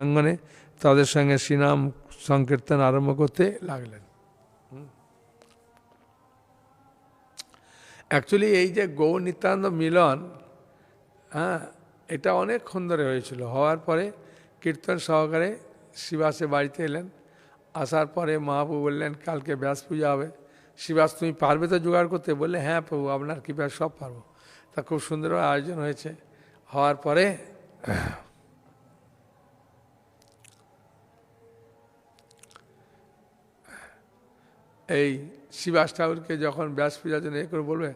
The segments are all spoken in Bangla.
অঙ্গনে তাদের সঙ্গে শ্রীনাম সংকীর্তন আরম্ভ করতে লাগলেন। অ্যাকচুয়ালি এই যে গৌর নিত্যানন্দ মিলন হ্যাঁ এটা অনেকক্ষণ ধরে হয়েছিল। হওয়ার পরে কীর্তন সহকারে শিবাসে বাড়িতে এলেন। আসার পরে মহাপ্রভু বললেন, কালকে ব্যাস পূজা হবে। শিবাস, তুমি পারবে তো জোগাড় করতে? বললে হ্যাঁ প্রভু, আপনার কৃপায় সব পারব। তা খুব সুন্দর আয়োজন হয়েছে। হওয়ার পরে এই শিবাস ঠাকুরকে যখন ব্যাস পূজার জন্য এ করে বলবে,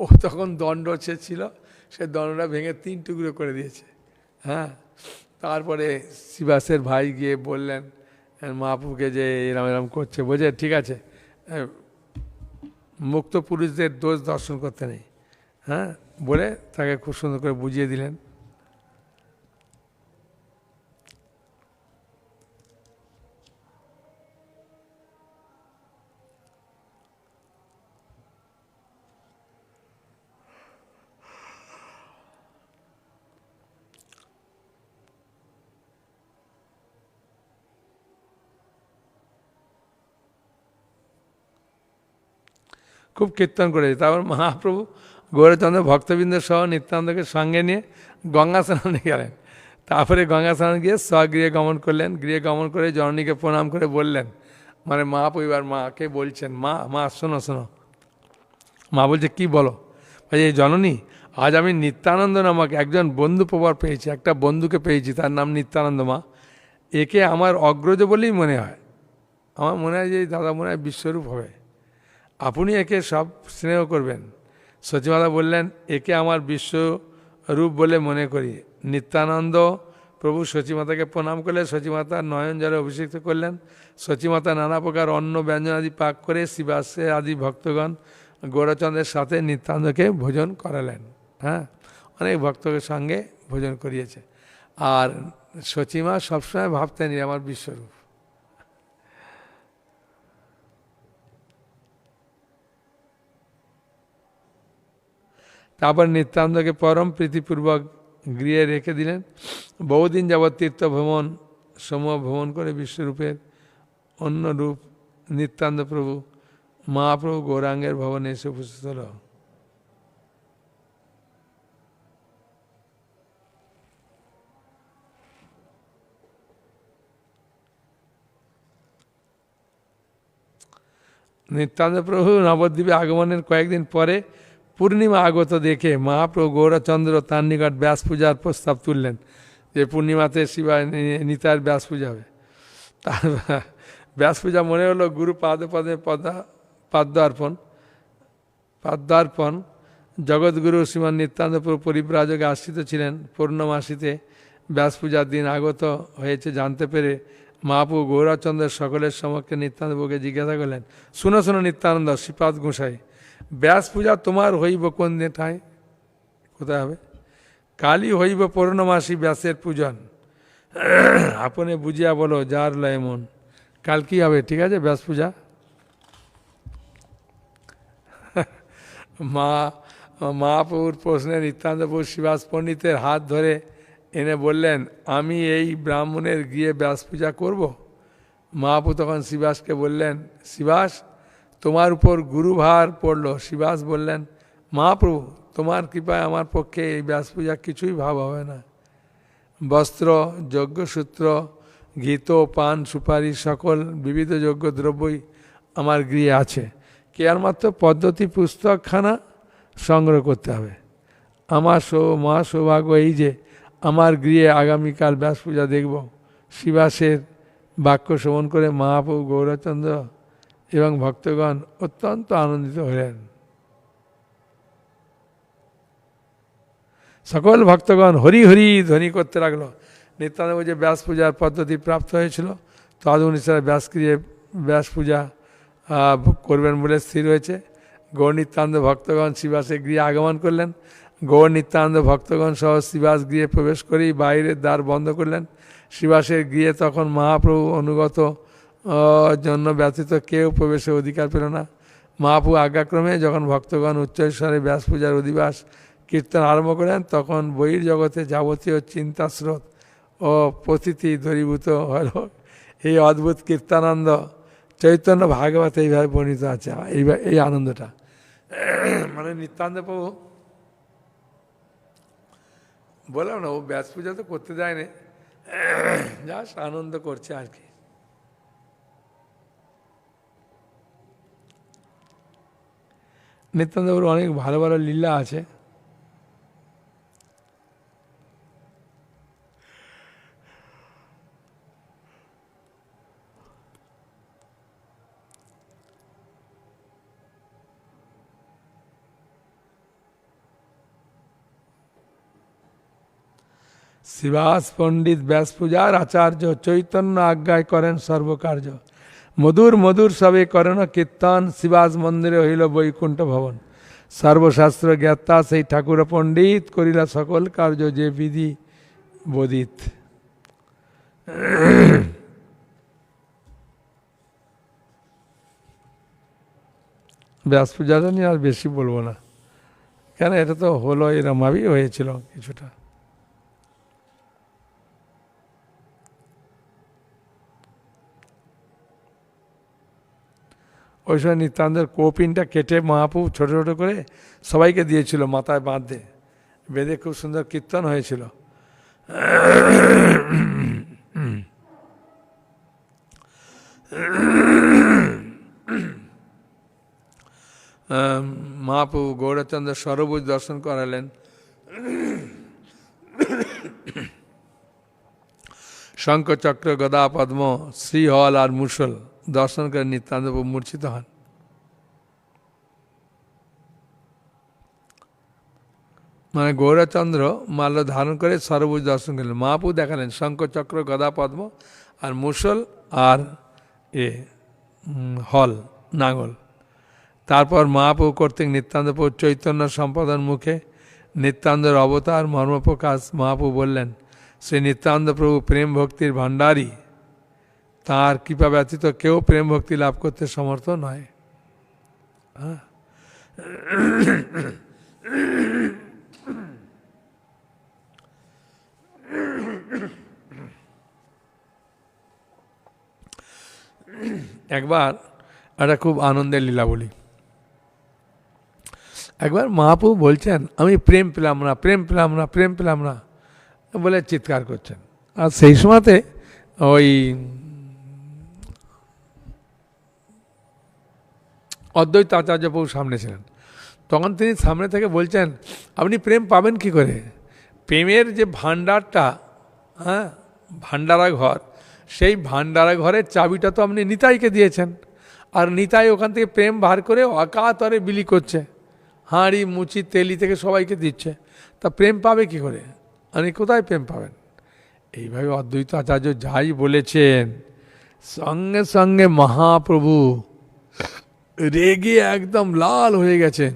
ও তখন দণ্ড সে ছিল, সে দণ্ডটা ভেঙে তিন টুকরো করে দিয়েছে। হ্যাঁ? তারপরে শিবাসের ভাই গিয়ে বললেন মহাপুকে যে এরম এরম করছে, বোঝে? ঠিক আছে। মুক্ত পুরুষদের দোষ দর্শন করতে নেই। হ্যাঁ? বলে তাকে খুব সুন্দর করে বুঝিয়ে দিলেন। খুব কীর্তন করেছে। তারপর মহাপ্রভু গৌরচন্দ্র ভক্তবৃন্দ সহ নিত্যানন্দকে সঙ্গে নিয়ে গঙ্গা স্নানে গেলেন। তারপরে গঙ্গা স্নান গিয়ে স্বগৃহে গমন করলেন। গৃহে গমন করে জননীকে প্রণাম করে বললেন মানে মা পরিবার মাকে বলছেন? মা মা, শোনো শোনো। মা বলছে, কি বলো? এই জননী, আজ আমি নিত্যানন্দ নামক একজন বন্ধু প্রবার পেয়েছি। একটা বন্ধুকে পেয়েছি। তার নাম নিত্যানন্দ মা। একে আমার অগ্রজ বলেই মনে হয়। আমার মনে হয় যে দাদা মনে হয় বিশ্বরূপ হবে। আপনি একে সব স্নেহ করবেন। সচিমাতা বললেন, একে আমার বিশ্বরূপ বলে মনে করি। নিত্যানন্দ প্রভু সচিমাতাকে প্রণাম করলে সচিমাতা নয়ন জলে অভিষিক্ত করলেন। সচিমাতা নানা প্রকার অন্ন ব্যঞ্জন আদি পাক করে শিবাসে আদি ভক্তগণ গৌরচন্দ্রের সাথে নিত্যানন্দকে ভোজন করালেন। হ্যাঁ অনেক ভক্তদের সঙ্গে ভোজন করিয়েছে। আর সচিমা সবসময় ভাবতেন আমার বিশ্বরূপ। তারপর নিত্যানন্দকে পরম প্রীতিপূর্বক গৃহে রেখে দিলেন। বহুদিন যাবৎ তীর্থ ভ্রমণ সমূহ ভ্রমণ করে বিশ্বরূপের অন্য রূপ নিত্যানন্দ প্রভু, মহাপ্রভু গৌরাঙ্গের ভবনে এসে উপস্থিত হল। নিত্যানন্দ প্রভু নবদ্বীপে আগমনের কয়েকদিন পরে পূর্ণিমা আগত দেখে মহাপ্রভু গৌরচন্দ্র তার নিকট ব্যাস পূজার প্রস্তাব তুললেন যে পূর্ণিমাতে শিবা নিতার ব্যাস পূজা হবে। তার ব্যাস পূজা মনে হলো গুরু পাদে পদে পদা পাদ্যার্পণ পাদ্যার্পণ জগৎগুরু শ্রীমান নিত্যানন্দপুর পরিব্রাজকে আশ্রিত ছিলেন। পূর্ণমাসিতে ব্যাস পূজার দিন আগত হয়েছে জানতে পেরে মহাপু গৌরাচন্দ্রের সকলের সমক্ষে নিত্যানন্দপুকে জিজ্ঞাসা করলেন, শুনো শুনো নিত্যানন্দ, শ্রীপাদ গোসাই ব্যাস পূজা তোমার হইব কোন দিন ঠাঁই কোথায় হবে? কালই হইব পূর্ণমাসী ব্যাসের পূজন। আপনি বুঝিয়া বলো যার লয় মন। কাল কি হবে? ঠিক আছে, ব্যাস পূজা? মা, মহাপ্রভুর প্রশ্নে নিত্যান্তপুর শিবাস পণ্ডিতের হাত ধরে এনে বললেন, আমি এই ব্রাহ্মণের গিয়ে ব্যাস পূজা করব? মহাপ্রভু তখন শিবাসকে বললেন, শিবাস তোমার উপর গুরুভার পড়ল। শিবাস বললেন মহাপ্রভু তোমার কৃপায় আমার পক্ষে এই ব্যাস পূজা কিছুই ভাব হবে না। বস্ত্র, যজ্ঞসূত্র, ঘিত, পান, সুপারি, সকল বিবিধ যোগ্য দ্রব্যই আমার গৃহে আছে। কেয়ার মাত্র পদ্ধতি পুস্তকখানা সংগ্রহ করতে হবে। আমার সৌ, মহা সৌভাগ্য এই যে, আমার গৃহে আগামীকাল ব্যাস পূজা দেখব। শিবাসের বাক্য শ্রবণ করে মহাপ্রভু গৌরচন্দ্র এবং ভক্তগণ অত্যন্ত আনন্দিত হলেন সকল ভক্তগণ হরি হরি ধ্বনি করতে লাগল নিত্যানন্দ যে ব্যাস পূজার পদ্ধতি প্রাপ্ত হয়েছিল তদ অনুসারে ব্যাসক্রিয়ে ব্যাস পূজা করবেন বলে স্থির হয়েছে গৌর নিত্যানন্দ ভক্তগণ শিবাসে গৃহে আগমন করলেন গৌর নিত্যানন্দ ভক্তগণ সহ শিবাস গৃহে প্রবেশ করেই বাইরের দ্বার বন্ধ করলেন শিবাসের গৃহে তখন মহাপ্রভু অনুগত জন্য ব্যতীত কেউ প্রবেশের অধিকার পেল না। মহাপ্রভু আজ্ঞাক্রমে যখন ভক্তগণ উচ্চস্বরে ব্যাস পূজার অধিবাস কীর্তন আরম্ভ করেন, তখন বহির জগতে যাবতীয় চিন্তাস্রোত ও প্রতীতি দূরীভূত হল। এই অদ্ভুত কীর্তানন্দ চৈতন্য ভাগবত এইভাবে বর্ণিত আছে। এইভাবে এই আনন্দটা। মানে নিত্যানন্দ প্রভু বললাম না, ও ব্যাস পূজা তো করতে দেয়নি। যাস, আনন্দ করছে আর কি। নিত্যানন্দপুর অনেক ভালো ভালো লীলা আছে। শিবাস পণ্ডিত ব্যাস পূজার আচার্য চৈতন্য আজ্ঞায় করেন সর্বকার্য। মধুর মধুর সবে করেন, কীর্তন, শিবাজ মন্দিরে হইল বৈকুণ্ঠ ভবন। সর্বশাস্ত্র জ্ঞাতা সেই ঠাকুর পণ্ডিত করিলা সকল কার্য যে বিধি বোধিত ব্যাস পূজাটা নিয়ে আর বেশি বলব না। কেন, এটা তো হলো এরমভাবেই হয়েছিল কিছুটা। ওই সময় নিত্যানন্দের কৌপিনটা কেটে মহাপু ছোট ছোট করে সবাইকে দিয়েছিল মাথায় বাঁধতে। বেঁধে খুব সুন্দর কীর্তন হয়েছিল। মহাপু গৌরচন্দ্র সরভুজ দর্শন করালেন। শঙ্কচক্র গদা পদ্ম শ্রীহল আর মুসল দর্শন করে নিত্যান্ত মূর্ছিত হন। মানে গৌরচন্দ্র মাল্য ধারণ করে সরভুজ দর্শন করলেন। মহাপু দেখালেন শঙ্কচক্র গদা পদ্ম আর মুসল আর এ হল নাঙ্গল তারপর মহাপু কর্তৃক নিত্যান্তপুর চৈতন্য সম্পাদন মুখে নিত্যান্দর অবতার মর্মপ্রকাশ মহাপু বললেন, শ্রী নিত্যানন্দ প্রভু প্রেম ভক্তির ভাণ্ডারী তার কৃপা ব্যতীত কেউ প্রেম ভক্তি লাভ করতে সমর্থ নয়। হ্যাঁ? একবার একটা খুব আনন্দের লীলা বলি। একবার মহাপ্রভু বলছেন, আমি প্রেম পেলাম না, প্রেম পেলাম না, প্রেম পেলাম না। বলে চিৎকার করছেন। আর সেই সময়তে ওই অদ্বৈত আচার্য প্রভু সামনে ছিলেন। তখন তিনি সামনে থেকে বলছেন, আপনি প্রেম পাবেন কি করে? প্রেমের যে ভাণ্ডারটা হ্যাঁ ভাণ্ডারা ঘর, সেই ভাণ্ডারা ঘরের চাবিটা তো আপনি নিতাইকে দিয়েছেন। আর নিতাই ওখান থেকে প্রেম বার করে অকাতরে বিলি করছে। হাঁড়ি, মুচি, তেলি থেকে সবাইকে দিচ্ছে। তা প্রেম পাবে কি করে? আপনি কোথায় প্রেম পাবেন? এইভাবে অদ্বৈত আচার্য যাই বলেছেন, সঙ্গে সঙ্গে মহাপ্রভু রেগে একদম লাল হয়ে গেছেন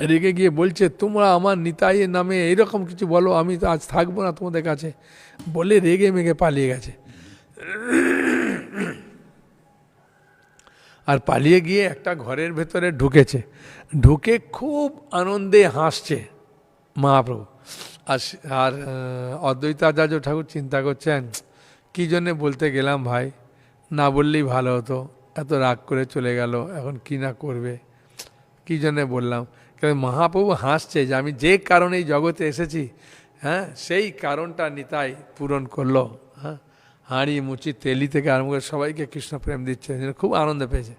রেগে গিয়ে বলছে, তোমরা আমার নিতাইয়ের নামে এইরকম কিছু বলো, আমি তো আজ থাকব না তোমাদের কাছে। বলে রেগে মেগে পালিয়ে গেছে। আর পালিয়ে গিয়ে একটা ঘরের ভেতরে ঢুকেছে। ঢুকে খুব আনন্দে হাসছে মহাপ্রভু। আর আর অদ্বৈতাচার্য ঠাকুর চিন্তা করছেন, কী জন্যে বলতে গেলাম ভাই? না বললেই ভালো হতো। এত রাগ করে চলে গেল, এখন কি না করবে? কী জন্যে বললাম? কারণ মহাপ্রভু হাসছে যে আমি যে কারণে জগতে এসেছি হ্যাঁ সেই কারণটা নিতাই পূরণ করল হ্যাঁ। হাঁড়ি মুচি তেলি থেকে আরম্ভ করে সবাইকে কৃষ্ণ প্রেম দিচ্ছে খুব আনন্দ পেয়েছে।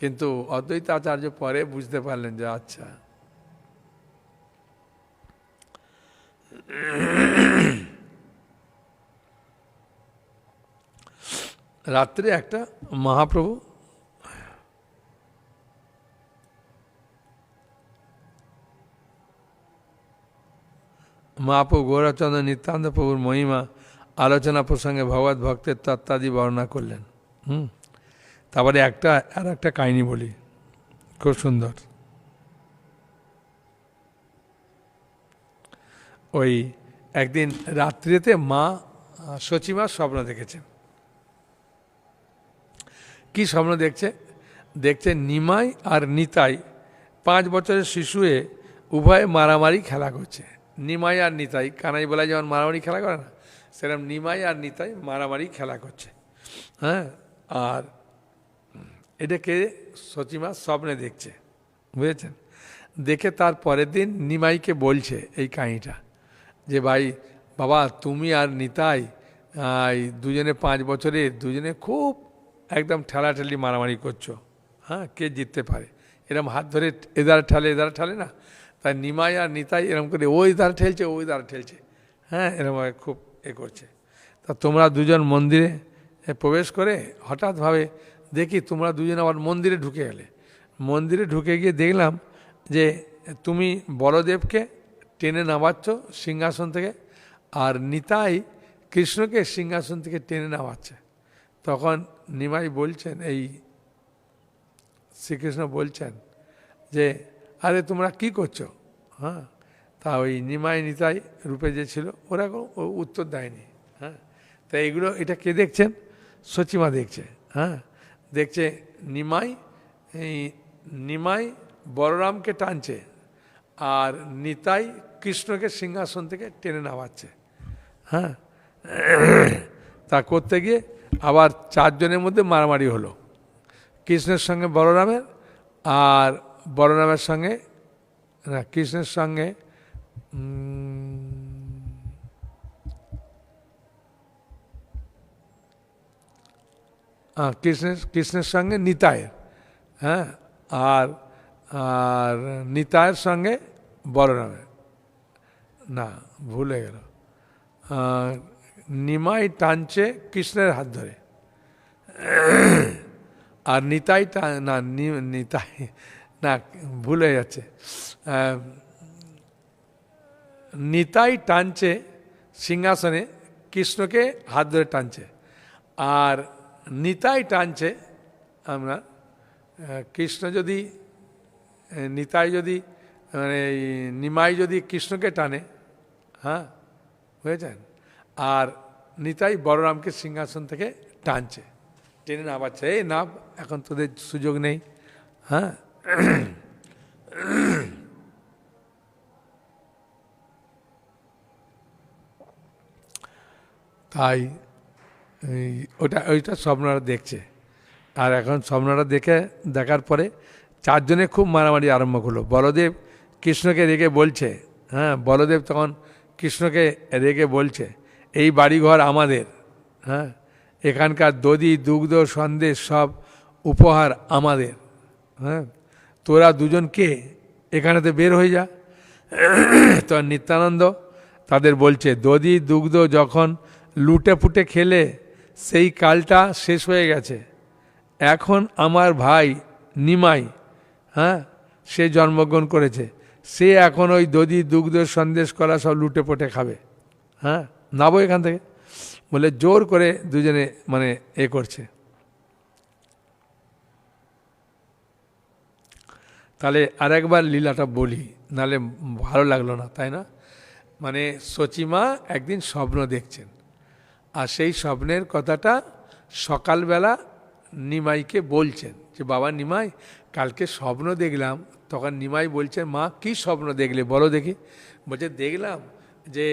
কিন্তু অদ্বৈত আচার্য পরে বুঝতে পারলেন যে আচ্ছা। রাত্রে একটা মহাপ্রভু মহাপ্রভু গৌরচন্দ্র নিত্যান্ত প্রভুর মহিমা আলোচনা প্রসঙ্গে ভগবত ভক্তের তত্ত্বাদি বর্ণনা করলেন। হুম? তারপরে একটা, আর একটা কাহিনী বলি। খুব সুন্দর। ওই একদিন রাত্রিতে মা সচিমা স্বপ্ন দেখেছেন কি স্বপ্ন দেখছে? দেখছে নিমাই আর নিতাই পাঁচ বছরের শিশুয়ে উভয়ে মারামারি খেলা করছে। নিমাই আর নিতাই, কানাই বলা যেমন মারামারি খেলা করে না, সেরকম নিমাই আর নিতাই মারামারি খেলা করছে। হ্যাঁ? আর এটাকে সচিমা স্বপ্নে দেখছে, বুঝেছেন? দেখে তার পরের দিন নিমাইকে বলছে এই কাহিনীটা, যে ভাই, বাবা, তুমি আর নিতাই দুজনে পাঁচ বছরে দুজনে খুব একদম ঠেলাঠেলি মারামারি করছ। হ্যাঁ? কে জিততে পারে? এরম হাত ধরে এদার ঠালে এদার ঠালে না? তাই নিমাই আর নিতাই এরম করে ওই দ্বার ঠেলছে, ওই দ্বার ঠেলছে। হ্যাঁ এরম খুব এ করছে। তা তোমরা দুজন মন্দিরে প্রবেশ করে হঠাৎভাবে দেখি তোমরা দুজন আবার মন্দিরে ঢুকে গেলে। মন্দিরে ঢুকে গিয়ে দেখলাম যে তুমি বলদেবকে টেনে নামাচ্ছ সিংহাসন থেকে আর নিতাই কৃষ্ণকে সিংহাসন থেকে টেনে নামাচ্ছে। তখন নিমাই বলছেন, এই শ্রীকৃষ্ণ বলছেন যে আরে, তোমরা কি করছ? হ্যাঁ তা ওই নিমাই নিতাই রূপে যে ছিল, ওরা ও- উত্তর দেয়নি হ্যাঁ। তা এগুলো, এটা কে দেখছেন? সচিমা দেখছে হ্যাঁ। দেখছে নিমাই, এই নিমাই বলরামকে টানছে আর নিতাই কৃষ্ণকে সিংহাসন থেকে টেনে নামাচ্ছে হ্যাঁ। তা করতে গিয়ে আবার চারজনের মধ্যে মারামারি হলো, কৃষ্ণের সঙ্গে বলরামের আর বলরামের সঙ্গে, না, কৃষ্ণের সঙ্গে কৃষ্ণের কৃষ্ণের সঙ্গে নিতায়ের হ্যাঁ আর আর নিতায়ের সঙ্গে বলরামের না, ভুলে গেল। নিমাই টানছে কৃষ্ণের হাত ধরে। আর নিতাই না, নিতাই না, ভুলে যাচ্ছে। নিতাই টানছে সিংহাসনে, কৃষ্ণকে হাত ধরে টানছে। আর নিতাই টানছে আমরা কৃষ্ণ যদি, নিতাই যদি মানে নিমাই যদি কৃষ্ণকে টানে হ্যাঁ বুঝেছেন আর নিতাই বলরামকে সিংহাসন থেকে টানছে। টেনে নামাচ্ছে। এই নাম, এখন তোদের সুযোগ নেই। হ্যাঁ? তাই ওটা, ওইটা স্বপ্নরা দেখছে। আর এখন স্বপ্নরা দেখে, দেখার পরে চারজনে খুব মারামারি আরম্ভ করল। বলদেব কৃষ্ণকে রেগে বলছে হ্যাঁ বলদেব তখন কৃষ্ণকে রেগে বলছে, এই বাড়িঘর আমাদের হ্যাঁ এখানকার দধি, দুগ্ধ, সন্দেশ সব উপহার আমাদের হ্যাঁ তোরা দুজন কে এখানেতে বের হয়ে যা। তো নিত্যানন্দ তাদের বলছে দদি দুগ্ধ যখন লুটে পুটে খেলে, সেই কালটা শেষ হয়ে গেছে। এখন আমার ভাই নিমাই হ্যাঁ সে জন্মগ্রহণ করেছে। সে এখন ওই দধি দুগ্ধ সন্দেশ করা সব লুটে পুটে খাবে। হ্যাঁ নাবো এখান থেকে। বলে জোর করে দুজনে মানে এ করছে। তাহলে আরেকবার লীলাটা বলি নালে ভালো লাগল না, তাই না? মানে সচিমা একদিন স্বপ্ন দেখছেন, আর সেই স্বপ্নের কথাটা সকালবেলা নিমাইকে বলছেন যে, বাবা নিমাই, কালকে স্বপ্ন দেখলাম। তখন নিমাই বলছেন, মা, কি স্বপ্ন দেখলে বলো দেখি। বলছে, দেখলাম যে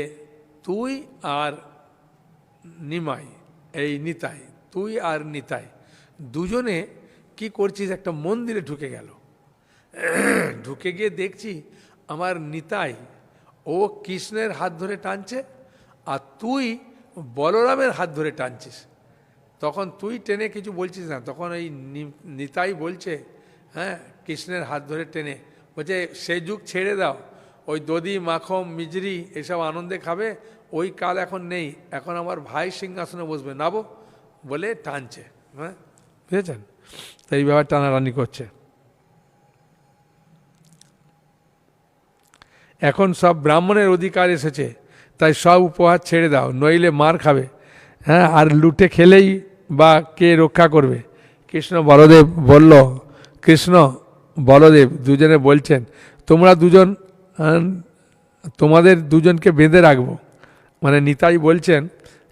তুই আর নিমাই, এই নিতাই, তুই আর নিতাই দুজনে কি করছিস? একটা মন্দিরে ঢুকে গেল। ঢুকে গিয়ে দেখছি আমার নিতাই, ও কৃষ্ণের হাত ধরে টানছে আর তুই বলরামের হাত ধরে টানছিস। তখন তুই টেনে কিছু বলছিস না, তখন ওই নিতাই বলছে হ্যাঁ কৃষ্ণের হাত ধরে টেনে, বলছে, সে যুগ ছেড়ে দাও, ওই দদি মাখন মিজরি এসব আনন্দে খাবে, ওই কাল এখন নেই, এখন আমার ভাই সিংহাসনে বসবে, নাবো, বলে টানছে হ্যাঁ বুঝেছেন? তো এইভাবে টানাটানি করছে। এখন সব ব্রাহ্মণের অধিকার এসেছে, তাই সব উপহার ছেড়ে দাও, নইলে মার খাবে। হ্যাঁ আর লুটে খেলেই বা কে রক্ষা করবে? কৃষ্ণ বলদেব বলল, কৃষ্ণ বলদেব, দুজনে বলছেন, তোমরা দুজন তোমাদের দুজনকে বেঁধে রাখব। মানে নিতাই বলছেন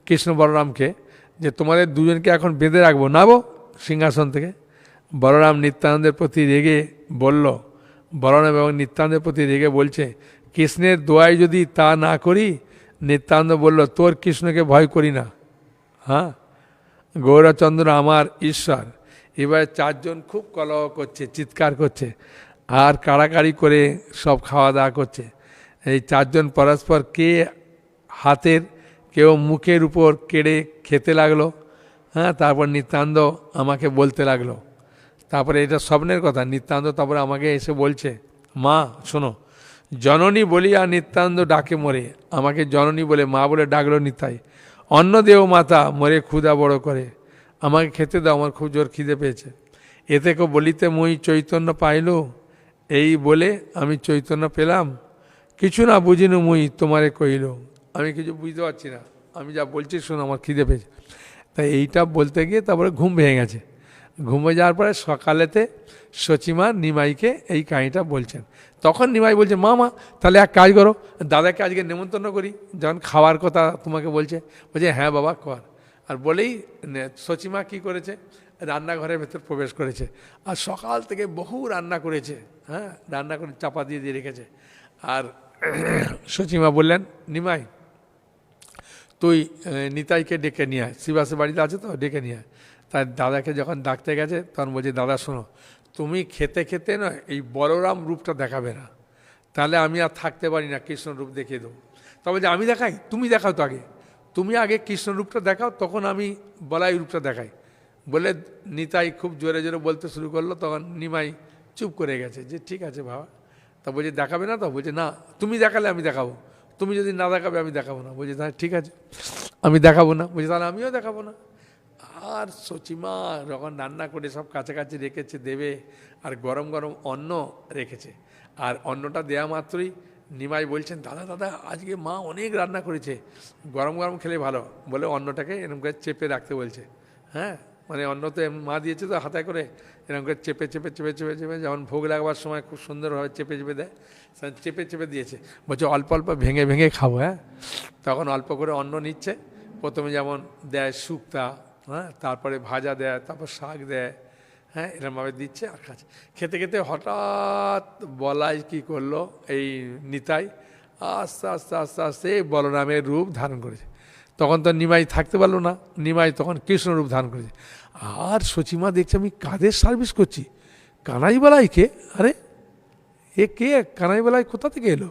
কৃষ্ণ বলরামকে যে, তোমাদের দুজনকে এখন বেঁধে রাখব। নাবো সিংহাসন থেকে। বলরাম নিত্যানন্দের প্রতি রেগে বলল, বলরাম এবং নিত্যানন্দের প্রতি রেগে বলছে কৃষ্ণের দোয়াই যদি তা না করি, নিত্যানন্দ বলল, তোর কৃষ্ণকে ভয় করি না। হ্যাঁ? গৌরচন্দ্র আমার ঈশ্বর। এবার চারজন খুব কলহ করছে, চিৎকার করছে, আর কাড়াকাড়ি করে সব খাওয়া দাওয়া করছে। এই চারজন পরস্পর কে হাতের, কেউ মুখের উপর কেড়ে খেতে লাগল হ্যাঁ? তারপর নিত্যানন্দ আমাকে বলতে লাগল। তারপরে এটা স্বপ্নের কথা, নিত্যানন্দ তারপরে আমাকে এসে বলছে, মা, শোনো জননী বলিয়া নিত্যানন্দ ডাকে মরে। আমাকে জননী বলে মা বলে ডাকলো নিতাই। অন্ন দেও মাতা মরে ক্ষুদা বড় করে। আমাকে খেতে দাও, আমার খুব জোর খিদে পেয়েছে। এতে কেউ বলিতে মুই চৈতন্য পাইল? এই বলে আমি চৈতন্য পেলাম। কিছু না বুঝিনু মুই তোমারে কইল আমি কিছু বুঝতে পারছি না। আমি যা বলছি শোনো, আমার খিদে পেয়েছে। তাই এইটা বলতে গিয়ে তারপরে ঘুম ভেঙে গেছে। ঘুমে যাওয়ার পরে সকালেতে সচিমা নিমাইকে এই কাহিনিটা বলছেন। তখন নিমাই বলছে, মা মা, তাহলে এক কাজ করো, দাদাকে আজকে নেমন্তন্ন করি। যখন খাওয়ার কথা তোমাকে বলছে বলছে হ্যাঁ বাবা, কর। আর বলেই সচিমা কি করেছে, রান্নাঘরের ভেতর প্রবেশ করেছে। আর সকাল থেকে বহু রান্না করেছে হ্যাঁ রান্না করে চাপা দিয়ে দিয়ে রেখেছে। আর সচিমা বললেন, নিমাই, তুই নিতাইকে ডেকে নিয়ে আয়। শিবাসের বাড়িতে আছে তো, ডেকে নিয়ে আয়। তার দাদাকে যখন ডাকতে গেছে, তখন বলছে, দাদা, শোনো, তুমি খেতে খেতে নয় এই বলরাম রূপটা দেখাবে না। তাহলে আমি আর থাকতে পারি না, কৃষ্ণ রূপ দেখিয়ে দেবো। তবে যে আমি দেখাই? তুমি দেখাও তো আগে। তুমি আগে কৃষ্ণ রূপটা দেখাও, তখন আমি বলাই রূপটা দেখাই। বলে নিতাই খুব জোরে জোরে বলতে শুরু করল, তখন নিমাই চুপ করে গেছে, যে, ঠিক আছে বাবা। তা বলছে, দেখাবে না তো? বলছে, না, তুমি দেখালে আমি দেখাবো। তুমি যদি না দেখাবে, আমি দেখাবো না। বলছে, তাহলে ঠিক আছে, আমি দেখাবো না। বলছে, তাহলে আমিও দেখাবো না। আর সচিমা যখন রান্না করে সব কাছাকাছি রেখেছে, দেবে আর গরম গরম অন্ন রেখেছে। আর অন্নটা দেয়া মাত্রই নিমাই বলছেন, দাদা দাদা, আজকে মা অনেক রান্না করেছে। গরম গরম খেলে ভালো। বলে অন্নটাকে এরকম করে চেপে রাখতে বলছে। হ্যাঁ? মানে অন্ন তো মা দিয়েছে তো হাতায় করে এরকম করে চেপে চেপে চেপে চেপে চেপে যেমন ভোগ লাগবার সময় খুব সুন্দরভাবে চেপে চেপে দেয় চেপে চেপে দিয়েছে। বলছে, অল্প অল্প, ভেঙে ভেঙে খাব হ্যাঁ? তখন অল্প করে অন্ন নিচ্ছে। প্রথমে যেমন দেয় শুক্তা হ্যাঁ তারপরে ভাজা দেয়, তারপর শাক দেয় হ্যাঁ এরমভাবে দিচ্ছে আর খাচ্ছে। খেতে খেতে হঠাৎ বলাই কি করল এই নিতাই? আস্তে আস্তে আস্তে আস্তে বলরামের রূপ ধারণ করেছে। তখন তো নিমাই থাকতে পারল না। নিমাই তখন কৃষ্ণ রূপ ধারণ করেছে। আর সচিমা দেখছে আমি কাদের সার্ভিস করছি? কানাই বলাই কে আরে, এ কে? কানাই বলাই কোথা থেকে এলো?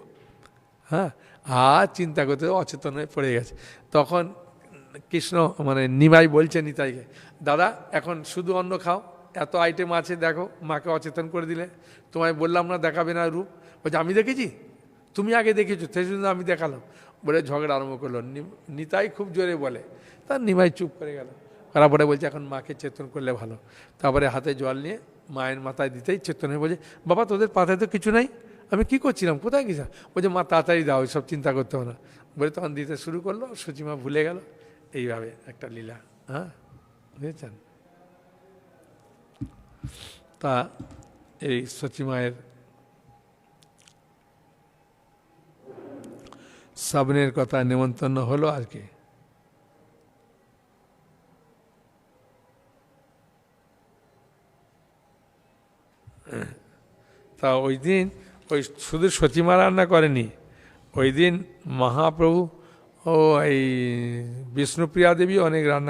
হ্যাঁ আর চিন্তা করতে অচেতন হয়ে পড়ে গেছে। তখন কৃষ্ণ মানে নিমাই বলছে নিতাইকে, দাদা, এখন শুধু অন্ন খাও, এত আইটেম আছে দেখো, মাকে অচেতন করে দিলে। তোমায় বললাম না দেখাবে না রূপ। বলছে, আমি দেখেছি? তুমি আগে দেখেছ, সেই জন্য আমি দেখালাম। বলে ঝগড়া আরম্ভ করল। নিতাই খুব জোরে বলে, তার নিমাই চুপ করে গেল। করার পরে বলছে, এখন মাকে চেতন করলে ভালো। তারপরে হাতে জল নিয়ে মায়ের মাথায় দিতেই চেতন হয়ে বলছে, বাবা, তোদের পাতায় তো কিছু নাই? আমি কি করছিলাম? কোথায় গেছিলাম? বলছে, মা, তাড়াতাড়ি দাও সব চিন্তা করতে হবে না। বলে তখন দিতে শুরু করল সুচিমা ভুলে গেল। এইভাবে, একটা লীলা। হ্যাঁ? বুঝেছেন? তা এই সচিমায়ের সাবনের কথা নেমন্তন্ন হলো আর কি। তা ওই দিন ওই শুধু সচিমা রান্না করেনি, ওই দিন মহাপ্রভু ও এই বিষ্ণুপ্রিয়া দেবী অনেক রান্না